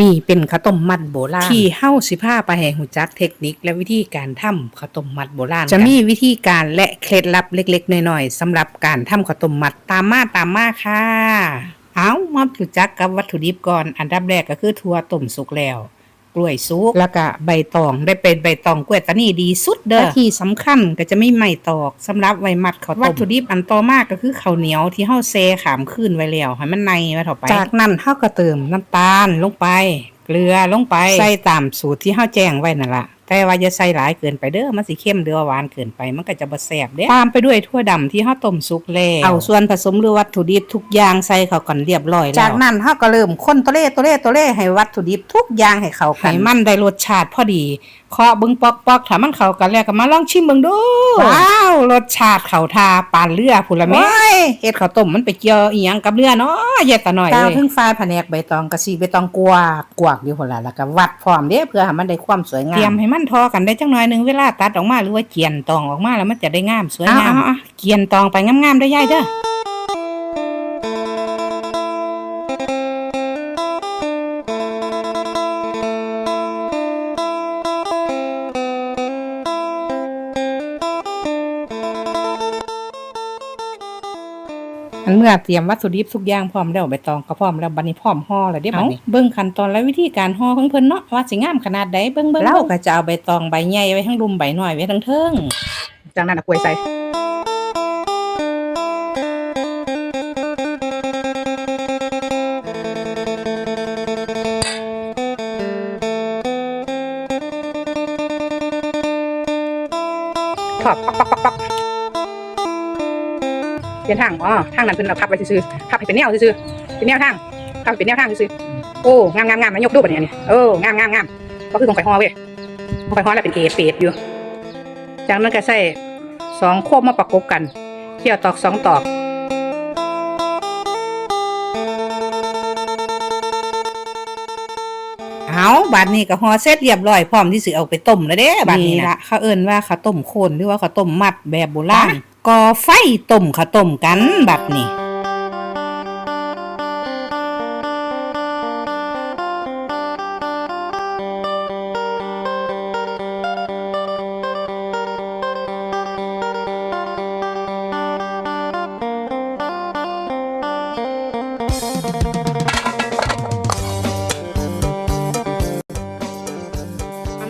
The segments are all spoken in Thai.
นี่เป็นข้าวต้มมัดโบราณที่เฮาสิพาไปให้หูจักเทคนิคและวิธีการทำข้าวต้มมัดโบราณจะมีวิธีการและเคล็ดลับเล็กๆน้อยๆสำหรับการทำข้าวต้มมัดตามมาตามมาค่ะ เอามารู้จักกับวัตถุดิบก่อนอันดับแรกก็คือถั่วต้มสุกแล้ว กล้วยสุกแล้วก็ใบตองได้เป็นใบตองกล้วยตานีดีสุดเด้อและที่สำคัญก็จะไม่ไหม้ตอกสำหรับไว้มัดข้าวต้มวัตถุดิบอันต่อมาก็คือข้าวเหนียวที่เฮาแซ่ขามคืนไว้แล้วให้มันในไว้ต่อไป จากนั้นเฮาก็เติมน้ำตาลลงไป เกลือลงไปใส่ตามสูตรที่เฮาแจ้งไว้นั่นล่ะ แต่ว่าอย่าใส่หลายเกินไปเด้อมันสิเข้มหรือว่าหวานเกินไป มันก็จะบ่แซ่บเด้ตามไปด้วยถั่วดำที่เฮาต้มสุกแล้วเอาส่วนผสมหรือวัตถุดิบทุกอย่างใส่เข้ากันเรียบร้อยแล้วจากนั้นเฮาก็เริ่มคนตัวเล่ตัวเล่ตัวเล่ให้วัตถุดิบทุกอย่างให้เข้ากันให้มันได้รสชาติพอดีเคาะเบิ่งปอกๆถ้ามันเข้ากันแล้วก็มาลองชิมเบิ่งดูว้าว รสชาติเข้าทาปานเรือพุ่นละแม่เฮ็ดข้าวต้มมันไปเกี่ยวอีหยังกับเรือเนาะแยกตาหน่อยตาเลยเพิ่งฟ้ายแผนกใบตองกะสีใบตองกวากกวากอยู่พุ่นล่ะแล้วก็วัดพร้อมเด้เพื่อให้มันได้ความสวยงาเตรียมมให้มันทอกันได้จังหน่อยหนึงเวลาตัดออกมาหรือว่าเจียนตองออกมาแล้วมันจะได้งามสวยงามเอาเอาเอาเจียนตองไปงามๆได้อยายเด้อ อันเมื่อเตรียมวัตถุดิบทุกอย่างพร้อมแล้วใบตองก็พร้อมแล้วบัดนี้พร้อมห่อแล้วเด้บัดนี้เบิ่งขั้นตอนและวิธีการห่อของเพิ่นเนาะว่าสิงามขนาดใดเบิ่งเบิ่งเราก็จะเอาใบตองใบใหญ่ไว้ทั้งรุมใบน้อยไว้ทั้งเทิงจากนั้นเอากล้วยใส่ถอดปักปักปักปัก เปลี่ยนทางอ๋อทางนั้นเพิ่นเอาพับไว้ซื่อๆพับให้เป็นแนวซื่อๆเป็นแนวทางพับให้เป็นแนวทางซื่อๆโอ้งามงามงามมายกดูบัดนี้นนี้โอ้งามงามงามก็คือของไข่ฮอเว้ยของไข่ฮอแล้วเป็นเอเปดอยู่จากนั้นก็ใส่สองโคบมาประกบกันเขี่ยวตอกสองตอกเอาบัดนี้ก็ห่อเสร็จเรียบร้อยพร้อมที่สิเอาไปต้มแล้วเด้บัดนี้ละเขาเอิ้นว่าข้าวต้มโคนหรือว่าข้าวต้มมัดแบบโบราณ ก่อไฟต้มข้าวต้มกันบัดนี้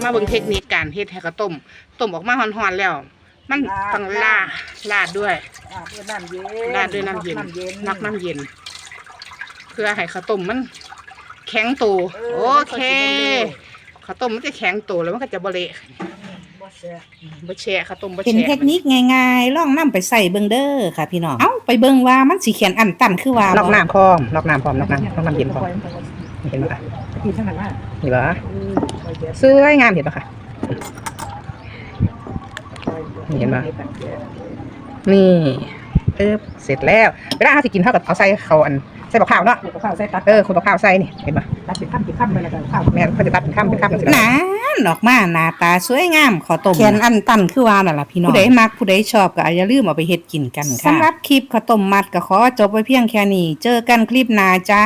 มาเบิ่งเทคนิคการเฮ็ดให้ข้าวต้ม ต้มออกมาฮ้อนๆแล้ว มันต้องลาดลาดด้วยน้ำเย็นราดด้วยน้ำเย็นน้ำเย็นนักน้ำเย็น เพื่อให้ข้าวต้มมัน แข็งตัวเออโอเคมันก็สิบ่เละข้าวต้มมันจะแข็งตัวแล้วมันก็จะบเละบ่แซ่บบ่แช่ข้าวต้มบ่แช่เป็นเทคนิคง่ายๆลองนํไปใส่เบิ่งเด้อค่ะ พี่น้องเอ้าไปเบิ่งว่ามันสิเขียนอันตันคือว่านอกบ่น้ำพร้อมนอกน้ำพร้อมนอกน้ำนอกน้ำเย็นพร้อมเห็นปะกินเท่านั้นว่านี่ปะอืมบ่แซ่บสวยงามเห็นปะคะ เห็นปะนี่เออเสร็จแล้วเวลาเราสิกินเท่ากับเอาใส่เขาอันใส่บักข้าวเนาะเดี๋ยวก็ข้าวใส่ตัดเออคุณบักข้าวใส่นี่เห็นปะตัดเป็นข้ามเป็นข้ามไปแล้วก็ข้าวแม่นเขาจะตัดเป็นข้ามเป็นข้ามเป็นนานออกมาหน้าตาสวยงามข้าวต้มเขียนอันตันคือว่านั่นล่ะพี่น้องผู้ใดมักผู้ใดชอบก็อย่าลืมเอาไปเฮ็ดกินกันค่ะสำหรับคลิปข้าวต้มมัดก็ขอจบไว้เพียงแค่นี้เจอกันคลิปหน้าจ้า